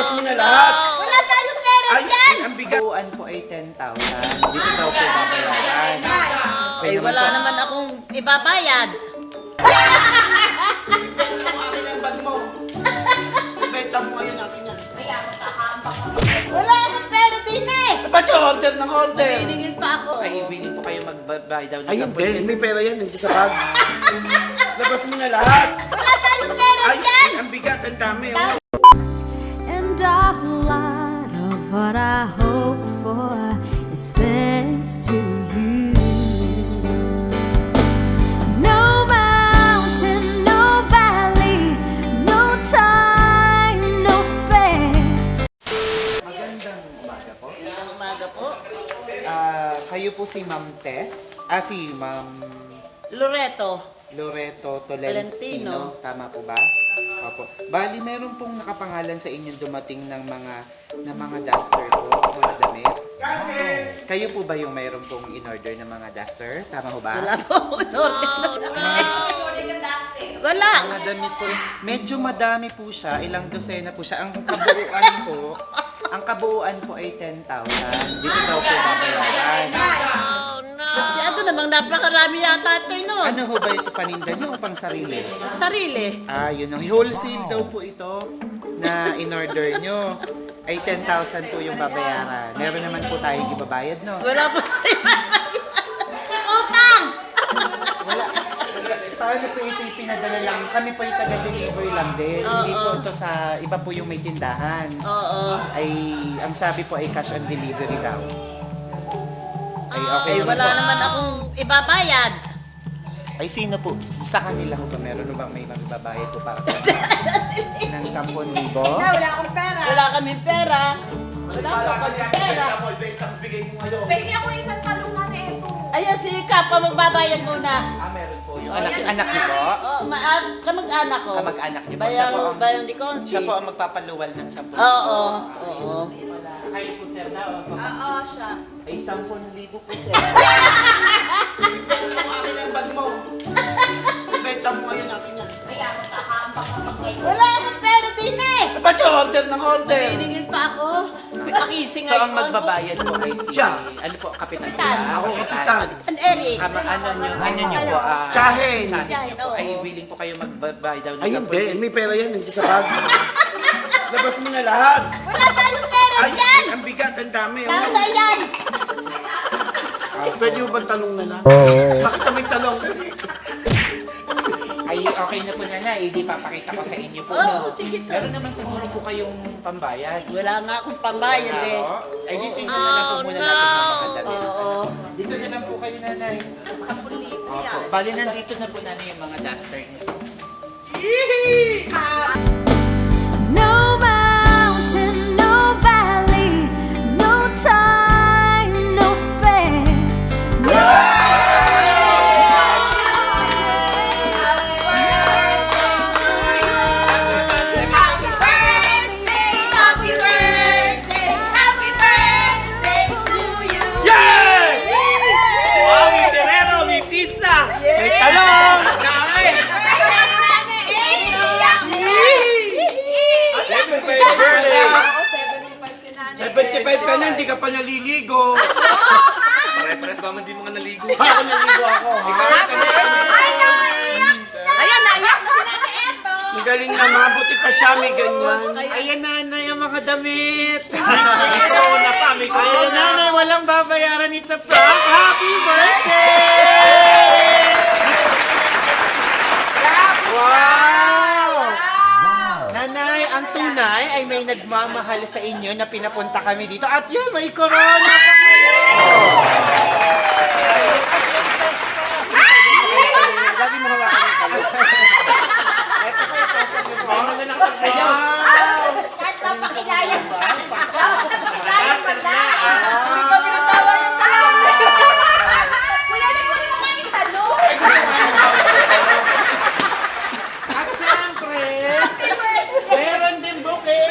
Labas mo na lahat. Wala tayong pera Ay, dyan! ang bigat. Buuan po ay 10,000. Dito daw po babayaran. Eh, wala naman akong ibabayad. Akin ang bag mo. Benta mo ngayon akin yan. Wala akong pera din eh! Ba't yung order ng order? Hiningin pa ako. Ay, willing po kayo magbabayad daw ng Ay, 10,000. hindi. May pera yan. Hindi sa bag. Labas mo na lahat. Wala tayong pera Ay, dyan! ang bigat. Ang dami. oh. And a lot of what I hope for is thanks to you. No mountain, no valley, no time, no space. Magandang umaga po. Magandang umaga po. Ah, kayo po si Ma'am Tess. Ah, si Ma'am Loreto. Loreto Tolentino. Tolentino. Tama po ba? Opo. Bali, meron pong nakapangalan sa inyong dumating ng mga ng mga duster po, mga damit. Kayo po ba yung mayroon pong in-order ng mga duster? Tama ho ba? Wala po. Wala. Mga damit po. Medyo madami po siya. Ilang dosena po siya. Ang kabuuan po, ang kabuuan po ay 10,000. Dito daw po babayaran. Kasi ano namang napakarami yata ito no. Ano ho ba ito paninda niyo o pang sarili? Sarili. Ah, yun ang wholesale daw po ito na in-order nyo. Ay 10,000 po yung babayaran. Meron naman po tayong ibabayad, no? Wala po tayong ibabayad. Utang! Wala. Paano po ito yung pinadala lang? Kami po yung taga-deliver lang din. Hindi po ito sa, iba po yung may tindahan. Oo. Ay, ang sabi po ay cash on delivery daw. Ay, okay Eh, wala naman akong ibabayad. Ay, sino po? Sa kanila ho ba? Meron ho bang may magbabayad po para sa ng 10,000? Wala kami pera. Wala po kami pera. Pwede ako isang talungan na ito. Ayan si Kapa, magbabayad muna. Ah, meron po. Yung anak, anak niyo po? Oh, ma ah, kamag-anak ko. Kamag-anak niyo po. Siya po Bayang, ang, bayang di Consi. siya po ang magpapaluwal ng 10,000. Oo, oo. Kayo po, sir, na? o? Oo, siya. Ay, 10,000 po, sir. Akin ang bag mo. Benta mo ngayon akin yan. Wala akong pera din eh! Ba't yung order ng order? Hiningin pa ako. Pakising So, ang magbabayad po ay si... Siya. Ano po, kapitan? Kapitan. Ako, kapitan. An Eric. Kama, ano nyo, ano nyo po? ah, Tsahin. Tsahin po. oo. Ay, willing po kayo magbabayad daw ng Ay, 10,000. hindi. May pera yan. Hindi sa bag. Labas mo na lahat. Wala tayong pera Ay, dyan! ang bigat, ang dami. oh. Nasa yan! Pwede mo bang talong na lang? Bakit may talong? Ay, okay na po na na. Hindi papakita ko sa inyo po. Oo, no? sige to. Meron naman siguro po kayong pambayad. Wala nga akong pambayad eh. Oo. Ay, dito yung na lang po muna natin mga damit. Oo. Dito na lang po kayo, nanay. Opo. Bali, nandito na po nanay yung mga duster niyo. No Eto! Ang galing na, mabuti pa siya, may ganyan. Ayan nanay ang mga damit! Ito na pa, may Ayan nanay, walang babayaran. It's a prank! Happy birthday! Wow! Nanay, ang tunay ay may nagmamahal sa inyo na pinapunta kami dito. At yan, may corona pa kayo! Lagi mo hawakan yung talong. Ito po ito sa baba. Wow! Kahit napakilayan ka. Hindi ko tinatawa yung di mo naman yung talong. Meron din bouquet!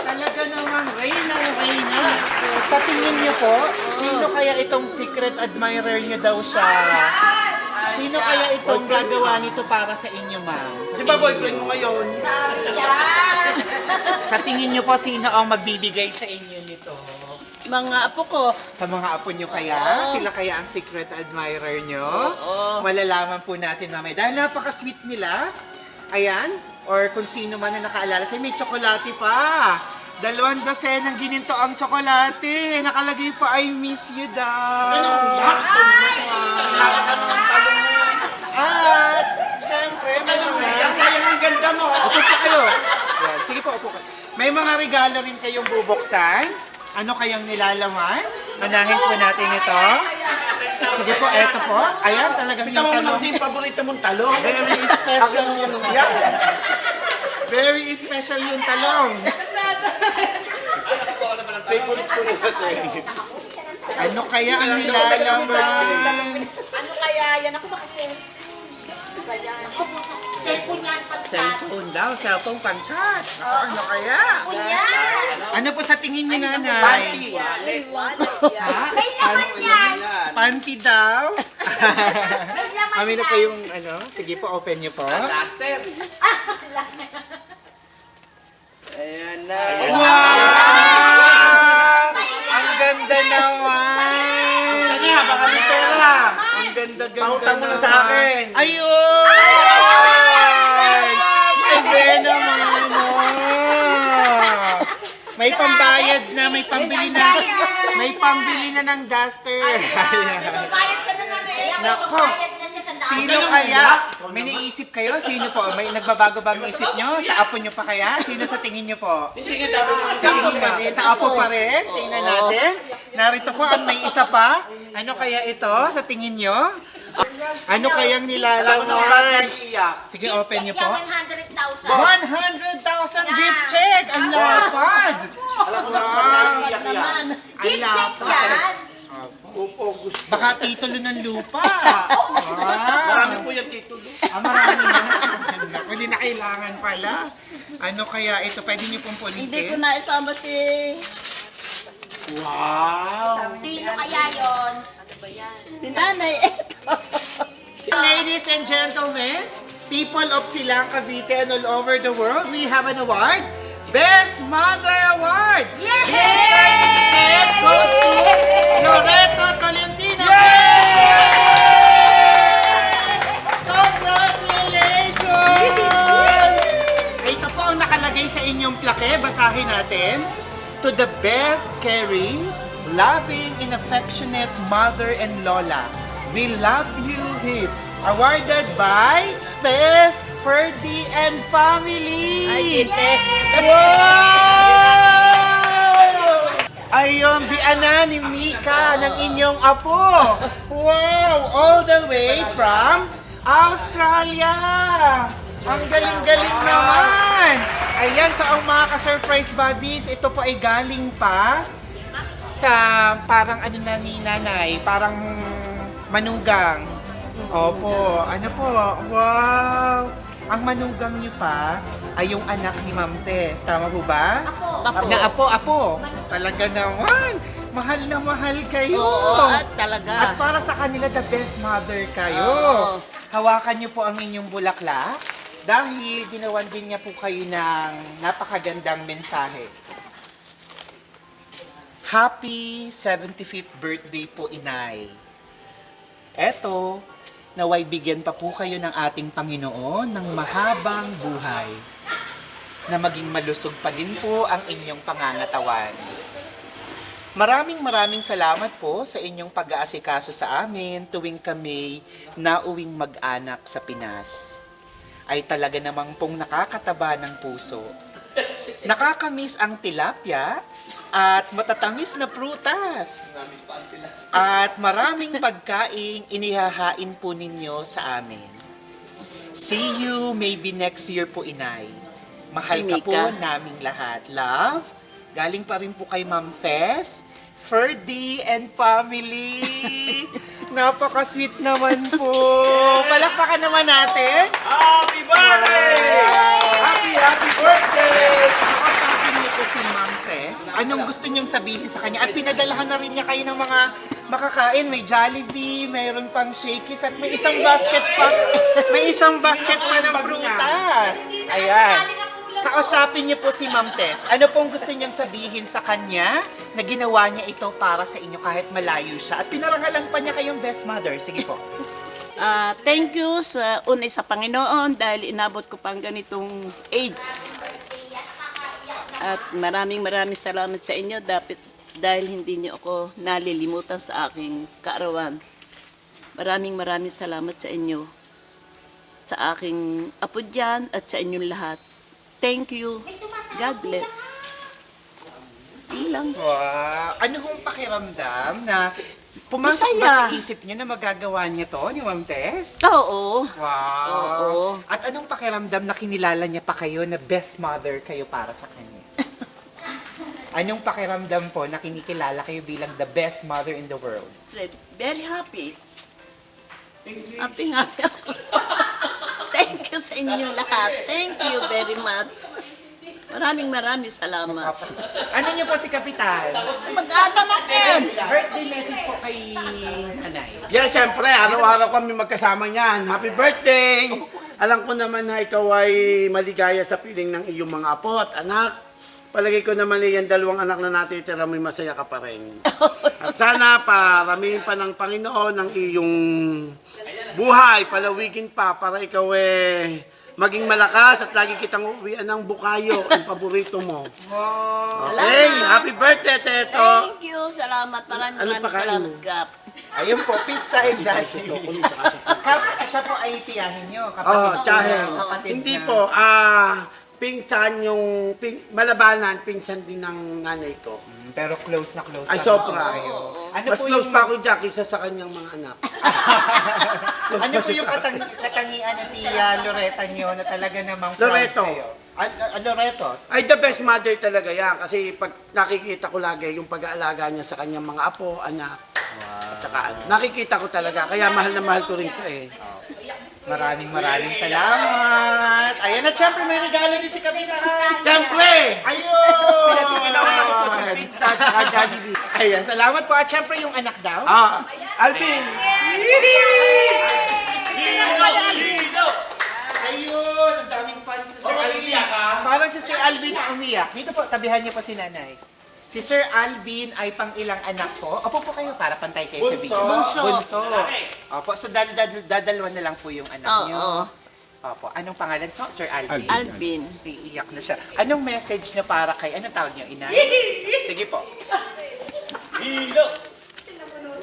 Talaga namang reyna reyna. Sa tingin niyo po, sino kaya itong secret admirer niyo daw siya? Sino kaya itong gagawa nito para sa inyo, ma'am? Sa Di ba tingin boyfriend niyo? mo ngayon? Sa tingin niyo po, sino ang magbibigay sa inyo nito? Mga apo ko. Sa mga apo nyo kaya? Sila kaya ang secret admirer nyo? Oo. Malalaman po natin mamaya. Dahil napaka-sweet nila. Ayan. Or kung sino man na nakaalala sa'yo, may tsokolate pa. Dalawang dosen ng gininto ang tsokolate. Nakalagay pa, I miss you daw. At, syempre, may mga... Sayang ang ganda mo. Upo po kayo. Yan. Sige po, upo kayo. May mga regalo rin kayong bubuksan. Ano kayang nilalaman? Unahin po natin ito. Sige po, eto po. Ayan, talagang yung mo talong. naman yung paborito mong talong. Very special yung Very special yung talong. Favorite ko rin kasi. Ano kaya ang nilalaman? Ano kaya yan? Ako ba kasi? Ano? Cellphone daw, cellphone pang-chat. Ano kaya? Ano po sa tingin niyo, nanay? May laman yan! Panty daw? Amin na po yung ano. Sige po, open niyo po. Duster. Ayan na. Wow! Ang ganda naman! Sana, baka may pera. Ang ganda-ganda Pautang mo na sa akin. Ayun! May vena naman, no? May pambayad na, may pambili na. May pambili na ng duster. Ayan. Bayad ka na nga eh. Nako. Sino kaya? May naisip kayo? Sino po? May nagbabago ba ang isip nyo? Sa apo nyo pa kaya? Sino sa tingin nyo po? Sa tingin nyo? Sa apo pa rin? Tingnan natin. Narito po at may isa pa. Ano kaya ito sa tingin nyo? Ano kayang iiyak. Sige, open nyo po. Yan, 100,000. 100,000 gift check! Ang lapad! Yan. Ang Gift check lapad! yan. Baka titulo ng lupa. Ah. Marami po yung titulo. Ah, marami na. Naku, Hindi na kailangan pala. Ano kaya ito? Pwede niyo pong pulitin? Hindi ko na isama si... Wow. Sino kaya yon? Si nanay. Eto. Ladies and gentlemen, people of Silang Cavite and all over the world, we have an award. Best Mother Award! Yay! This certificate goes to Loreto Tolentino. Plake. Basahin natin. To the best caring, loving, and affectionate mother and lola. We love you, Hips. Awarded by Tess, Ferdy, and family. Ay, Tess. Wow! Ayun, biana ni Mika ng inyong apo. Wow! All the way from Australia. Ang galing-galing naman. Ayan, so ang mga ka-surprise buddies, ito po ay galing pa sa parang ano na ni nanay, parang manugang. Opo, ano po, wow! Ang manugang niyo pa ay yung anak ni Ma'am Tess. Tama po ba? Ako. Apo. Na apo, apo. Talaga naman. Mahal na mahal kayo. Oo, at talaga. At para sa kanila, the best mother kayo. Oo. Hawakan niyo po ang inyong bulaklak dahil ginawan din niya po kayo ng napakagandang mensahe. Happy 75th birthday po, Inay. Eto, naway bigyan pa po kayo ng ating Panginoon ng mahabang buhay na maging malusog pa din po ang inyong pangangatawan. Maraming maraming salamat po sa inyong pag-aasikaso sa amin tuwing kami nauwing mag-anak sa Pinas. Ay talaga namang pong nakakataba ng puso. Nakakamiss ang tilapia at matatamis na prutas. At maraming pagkaing inihahain po ninyo sa amin. See you maybe next year po, Inay. Mahal ka po naming lahat. Love, galing pa rin po kay Ma'am Fess, Ferdy, and family. Napaka-sweet naman po. Palakpakan naman natin. Happy birthday! Happy, happy birthday! Nakausapin niyo po si Ma'am Tess. Anong gusto niyong sabihin sa kanya? At pinadalahan na rin niya kayo ng mga makakain. May Jollibee, mayroon pang Shakey's at may isang basket pa. May isang basket pa ng prutas. Ayan. Kausapin niyo po si Ma'am Tess. Ano pong gusto niyang sabihin sa kanya na ginawa niya ito para sa inyo kahit malayo siya? At pinarangalan pa niya kayong best mother. Sige po. Ah, thank you sa unay sa Panginoon dahil inabot ko pang ganitong age. At maraming maraming salamat sa inyo dapit, dahil hindi niyo ako nalilimutan sa aking kaarawan. Maraming maraming salamat sa inyo, sa aking apo dyan at sa inyong lahat. Thank you. God bless. Yun lang. Wow! Ano hong pakiramdam na pumasok ba Masaya. sa isip niyo na magagawa niya to ni Ma'am Tess? Oo. Wow! Oo. At anong pakiramdam na kinilala niya pa kayo na best mother kayo para sa kanya? anong pakiramdam po na kinikilala kayo bilang the best mother in the world? Very happy. Happy ako. You sa inyo lahat. Thank you very much. Maraming maraming salamat. Ano niyo po si Kapitan? Mag-ano natin? Birthday message po kay nanay. Yeah, syempre, araw-araw kami magkasama niyan. Happy birthday! Alam ko naman na ikaw ay maligaya sa piling ng iyong mga apo at anak. Palagay ko naman na yan dalawang anak na natitira may masaya ka pa rin. At sana paramihin pa ng Panginoon ang iyong buhay, palawigin pa para ikaw eh maging malakas at lagi kitang uwian ng bukayo, ang paborito mo. Okay, happy birthday, Teto! Thank you. Salamat. Maraming Ano maraming salamat, mo? Gap. Ayun po, pizza and Jollibee. Kap, siya po ay tiyahin niyo. Oh, Kapatid tsahe. niya, kapatid Hindi niya. po, ah, pinsan yung, pin, malabanan, pinsan din ng nanay ko. Pero close na close Ay, na sobra. kayo. Ano Mas po close yung, pa ako dyan kaysa sa kanyang mga anak. Close ano pa po siya yung sa- katang, katangian ng tia Loretta niyo na talaga namang proud Loreto. kayo? Ah, ah, Loreto. Ay, the best mother talaga yan. Kasi pag nakikita ko lagi yung pag-aalaga niya sa kanyang mga apo, anak. At saka, ano, nakikita ko talaga. Kaya mahal na mahal ko rin to eh. Maraming maraming salamat. Ayan at syempre may regalo din si Kapitan. Siyempre! Ayun! At saka Jollibee. Ayan, salamat po. At syempre yung anak daw. Ah, Alvin! Ayun! Ang daming fans na Sir Alvin. Parang si Sir Alvin ang umiyak. Dito po, tabihan niyo po si nanay. Si Sir Alvin ay pang ilang anak po. Opo po kayo para pantay kayo sa video. Bunso. Bunso. Opo, so dad dad dadalwa na lang po yung anak Oo. niyo. Opo, anong pangalan po? Sir Alvin. Alvin. Iiyak na siya. Anong message niya para kay, anong tawag niyo, inay? Sige po.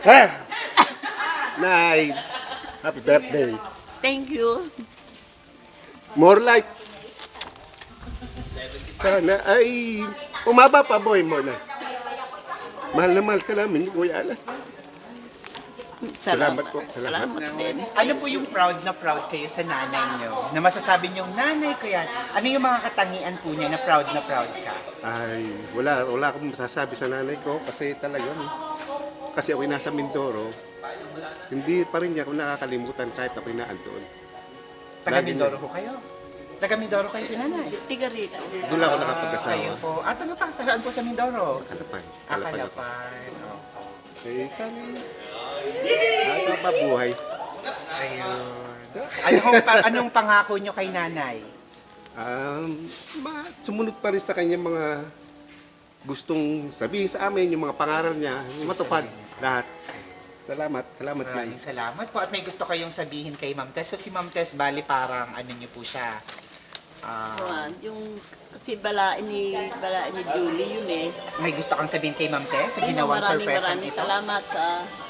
Ha? Nay, happy birthday. Thank you. More life. Sana ay umaba pa boy mo na. Mahal na mahal ka namin, Kuya Alan. Salamat. Salamat po, salamat. Salamat din. Ano po yung proud na proud kayo sa nanay niyo? Na masasabi niyong nanay ko yan. Ano yung mga katangian po niya na proud na proud ka? Ay, wala, wala akong masasabi sa nanay ko kasi talagang, kasi ako'y nasa Mindoro, hindi pa rin niya ako nakakalimutan kahit ako'y naandoon. Taga Lagi Mindoro po kayo? Taga Mindoro kayo si nanay? Tiga rito. Doon lang ako Kayo nakapag-asawa. po. At ano pa? Saan po sa Mindoro? Kalapan. Ah, Kalapan. Kalapan. Oh. Eh, sana, ay, papabuhay. Ayun. Anong, pa- anong pangako niyo kay nanay? Um, ma, sumunod pa rin sa kanya mga gustong sabihin sa amin, yung mga pangaral niya, matupad lahat. Salamat, salamat na. Maraming salamat po. At may gusto kayong sabihin kay Ma'am Tess. So si Ma'am Tess, bali parang ano niyo po siya. Ah, Ah, yung kasi balain ni balain ni Julie yun eh. may gusto kang sabihin kay Ma'am Tess sa ginawang maraming surprise maraming salamat sa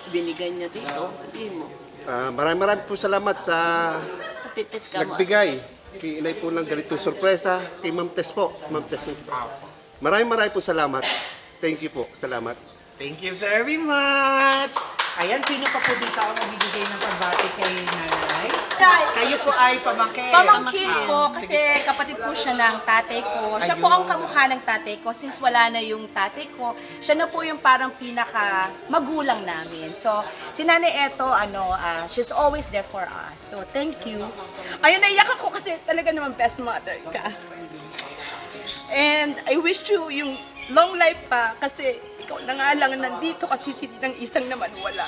binigay niya dito. Sabihin mo. Ah, maraming maraming po salamat sa Titis ka mo. nagbigay. Kay inay po ng ganitong sorpresa. Kay Ma'am Tess po. Ma'am Tess po. Maraming maraming po salamat. Thank you po. Salamat. Thank you very much! Ayan, sino pa po dito ang magbibigay ng pagbati kay nanay? Kayo po ay pamangkin. Pamangkin po kasi kapatid po siya ng tatay ko. Siya po ang kamukha ng tatay ko. Since wala na yung tatay ko, siya na po yung parang pinaka magulang namin. So, si Nanay Eto, ano, ah, she's always there for us. So, thank you. Ayun, naiyak ako kasi talaga naman best mother ka. And I wish you yung long life pa kasi ikaw na nga lang nandito kasi si ng isang naman wala.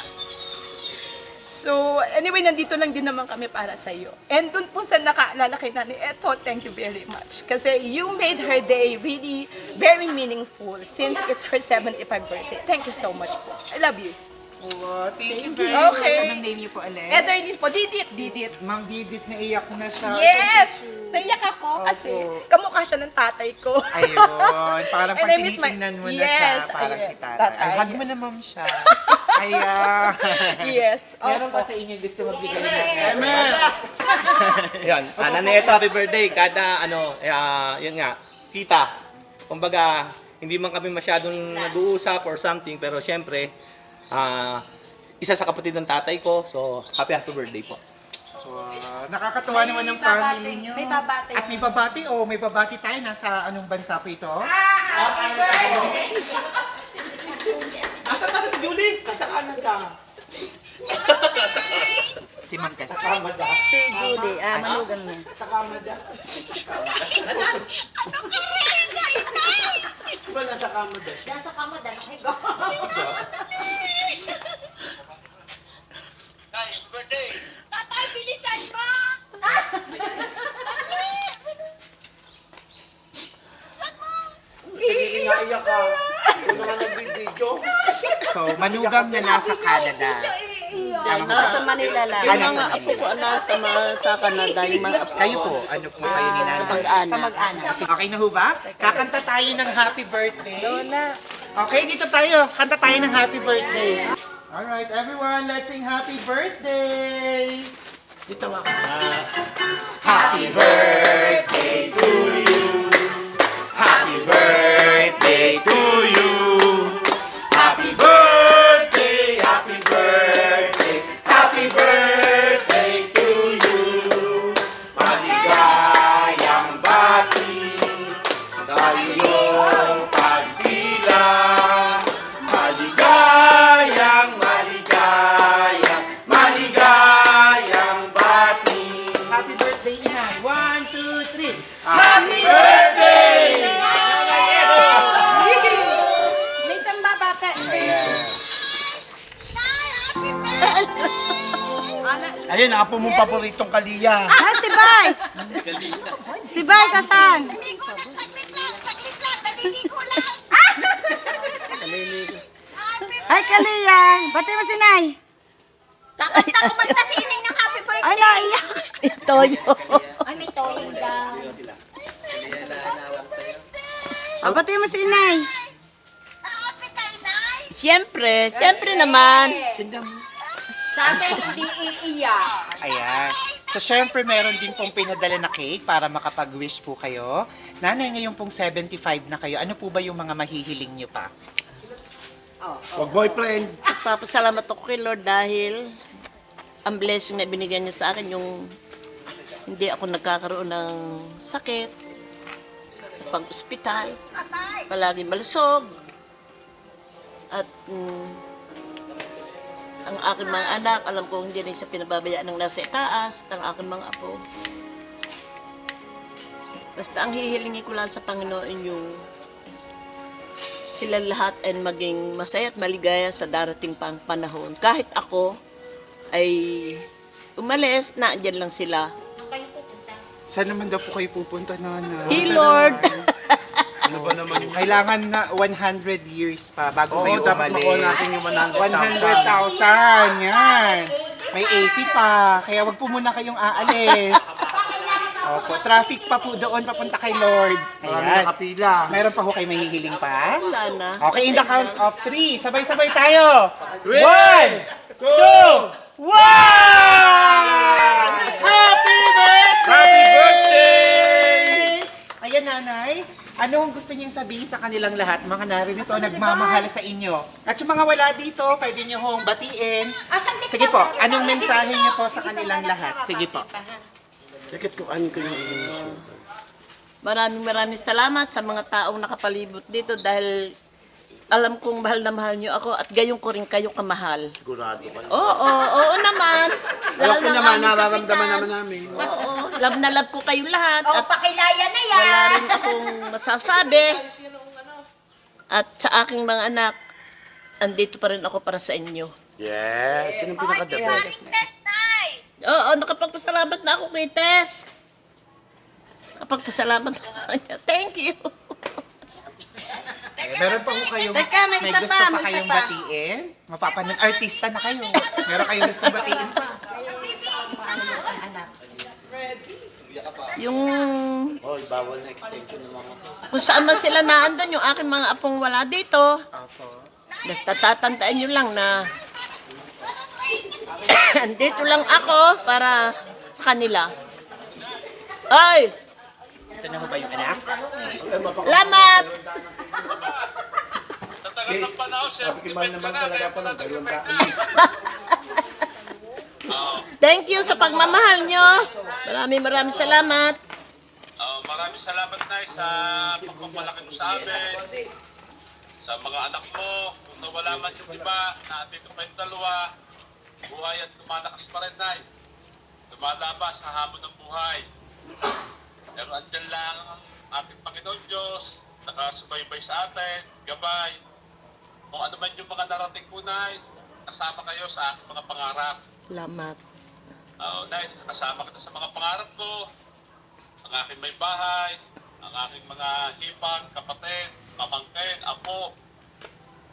So, anyway, nandito lang din naman kami para sa iyo. And dun po sa nakaalala kay Nani, eto, thank you very much. Kasi you made her day really very meaningful since it's her 75th birthday. Thank you so much po. I love you. Wow, thank you very Okay. much. Anong name niyo po ulit? Ederlyn po, Didit, Didit. Ma'am Didit, naiyak na siya. Yes! Naiyak ako kasi Opo. kamukha siya ng tatay ko. Ayun, parang And pag I miss my- tinitingnan mo na Yes, siya, parang yes, si tatay. tatay, Ay, hug yes. mo na ma'am siya. Ayan. yes. Meron ba sa inyo gusto magbigay ng Amen! Yan, ah, nanay, ito, happy birthday. Kada, ano, eh, ah, yun nga, kita. Kumbaga, hindi man kami masyadong nag-uusap or something, pero syempre, ah, isa sa kapatid ng tatay ko, so happy happy birthday po. Wow, nakakatuwa naman ng family niyo. may babati. At may babati, oh, may babati tayo. Nasa anong bansa po ito? Asa ka sa Julie? Sa Canada. Si Ma'am Casca. Canada. Si Julie, ah, manugang na. Sa Canada. Di ba nasa Canada? Nasa kama, dalakigo. Sige nga iyak ka. Kung nga nagbibidyo. So, manugang na nasa Canada. Tama ba? Nasa Manila lang. Yung nasa mga apo ko nasa, ma- sa Canada, yung mga apo Kayo po, ano po kayo ni nanay? Kamag-anak. Kasi okay na ho ba? Kakanta tayo ng happy birthday. Okay, dito tayo. Kanta tayo ng happy birthday. Alright, everyone, let's sing happy birthday! Dito ako. Happy birthday to you. Happy birthday to you. Ayun, apo mong paboritong kaliya. Ah, si Vice! Si Vice, asan? Saglit lang, saglit lang, naliligo lang. Ay, Kalia! Bati mo si Nay! Kakanta kumanta si Ining ng happy birthday. Ay, naiyak! Toyo. Ay, may toying daw. Ah, bati mo si Inay! Siyempre, siyempre naman. Sabi, hindi iiyak. Ayan. So, syempre, meron din pong pinadala na cake para makapag-wish po kayo. Nanay, ngayon pong 75 na kayo. Ano po ba yung mga mahihiling nyo pa? Wag boyfriend. Papasalamat ako kay Lord dahil ang blessing na binigyan niya sa akin yung hindi ako nagkakaroon ng sakit, pag-ospital, palagi malusog, at mm, ang aking mga anak, alam ko hindi rin siya pinababayaan ng nasa itaas, at ang aking mga apo. Basta ang hihilingi ko lang sa Panginoon yung sila lahat ay maging masaya at maligaya sa darating pang panahon. Kahit ako ay umalis, naandyan lang sila. Saan naman daw po kayo pupunta, nanay? Hey Lord! Ano ba naman yung... Kailangan na 100 years pa bago Oo, kayo dapat umalis. makuha natin yung 100,000. 100,000. Yan. May 80 pa. Kaya wag po muna kayong aalis. Opo, traffic pa po doon papunta kay Lord. Marami Ayan. nakapila. Meron pa ho kayo mahihiling pa? Wala na. Okay, in the count of three. Sabay-sabay tayo. Three, One, two, one! Happy birthday! Happy birthday! Ayan, nanay. Ano ang gusto niyong sabihin sa kanilang lahat? Mga naririto, nagmamahal sa inyo. At yung mga wala dito, pwede niyo hong batiin. Sige po, anong mensahe niyo po sa kanilang lahat? Sige po. Bakit ko ano inyong Maraming maraming salamat sa mga taong nakapalibot dito dahil alam kong mahal na mahal niyo ako at gayon ko rin kayo kamahal. Sigurado ka. Oo, oo, oo naman. Alam ko naman, nararamdaman naman namin. Oo, love na love ko kayong lahat O, at pakilaya na yan. wala rin akong masasabi. At sa aking mga anak, andito pa rin ako para sa inyo. Yes, sino pinaka-the best? Oo, nakapagpasalamat na ako kay Tess. Nakapagpasalamat ako sa kanya. Thank you. Meron pa ko kayong, Teka, may isa gusto pa, pa, may isa kayong pa. batiin? Mapapanan, artista na kayo. Meron kayong gusto batiin pa. Yung Hoy, bawal na extension ng mga kung saan man sila naandun, yung aking mga apong wala dito. Opo. Basta tatandaan nyo lang na andito lang ako para sa kanila. Ay! Ito na ho ba yung anak? Salamat! Sabi ko, mahal naman talaga pa ng dalawang daan. Thank you sa pagmamahal nyo. Maraming maraming salamat. Uh, maraming salamat na sa pagpapalaki mo sa amin, sa mga anak mo. Kung nawala man yung iba, na dito pa yung dalawa, buhay at lumalakas pa rin, Nay. Lumalabas sa hamon ng buhay. Pero andyan lang ang ating Panginoon Diyos, nakasubaybay sa atin, gabay. Kung ano man yung mga narating ko, Nay, kasama kayo sa aking mga pangarap. Salamat. Oo, Nay, kasama kita sa mga pangarap ko. Ang aking may bahay, ang aking mga hipag, kapatid, pamangkin, apo.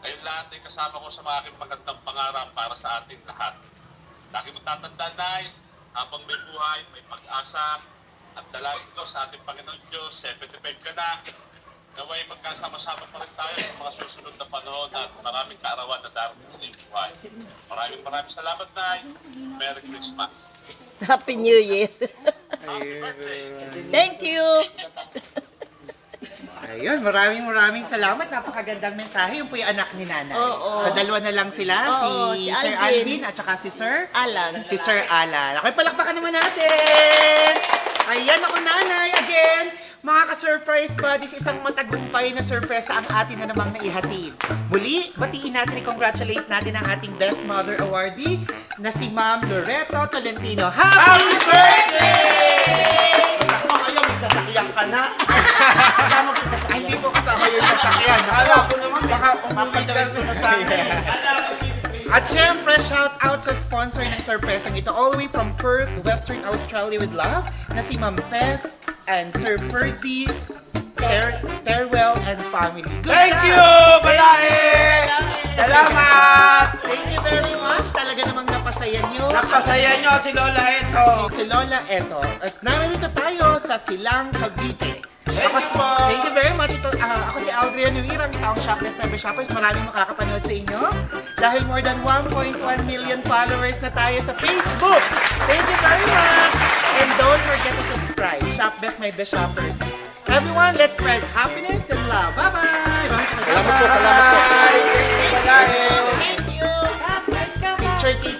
Kayong lahat ay kasama ko sa mga aking magandang pangarap para sa ating lahat. Lagi mo tatandaan, Nay, habang may buhay, may pag-asa, at dalangin ko sa ating Panginoon Diyos, 75 ka na, naway magkasama-sama pa rin tayo sa mga susunod na panahon at maraming kaarawan na darating sa iyong buhay. Maraming maraming salamat, Nay. Merry Christmas. Happy New Year. Thank you. Ayun, maraming maraming salamat. Napakagandang mensahe. Yung po yung anak ni Nanay. Oo. Sa dalawa na lang sila, Oo, si, si Sir Alvin. Alvin at saka si Sir Alan. si Sir Alan. Okay, palakpakan naman natin! Ayan ako, nanay, again! Mga ka-surprise buddies, isang matagumpay na sorpresa ang atin na namang naihatid. Muli, batiin natin, congratulate natin ang ating Best Mother Awardee na si Ma'am Loreto Tolentino. Happy birthday! Ako ngayon, sasakyan ka na. Ay, hindi po kasama yun sa sakyan. Akala ko naman, baka ko na sa amin. At syempre, shout out sa sponsor ng sorpresang ito all the way from Perth, Western Australia with love na si Ma'am Fess and Sir Ferdy Ter Terwell and family. Good Thank job! you, Balae! Salamat! Thank you very much. Talaga namang napasaya nyo. Napasaya nyo si Lola ito. Si, si Lola eto. At narito tayo sa Silang Cavite. Ako, si- thank you very much. Ito, ah, ako si Aldria Nuirang, taong Shopless Member Shoppers. Maraming makakapanood sa inyo. Dahil more than 1.1 million followers na tayo sa Facebook. Thank you very much. And don't forget to subscribe. Shop Best My Best Shoppers. Everyone, let's spread happiness and love. Bye-bye! Salamat po, salamat po. Thank you. Picture taking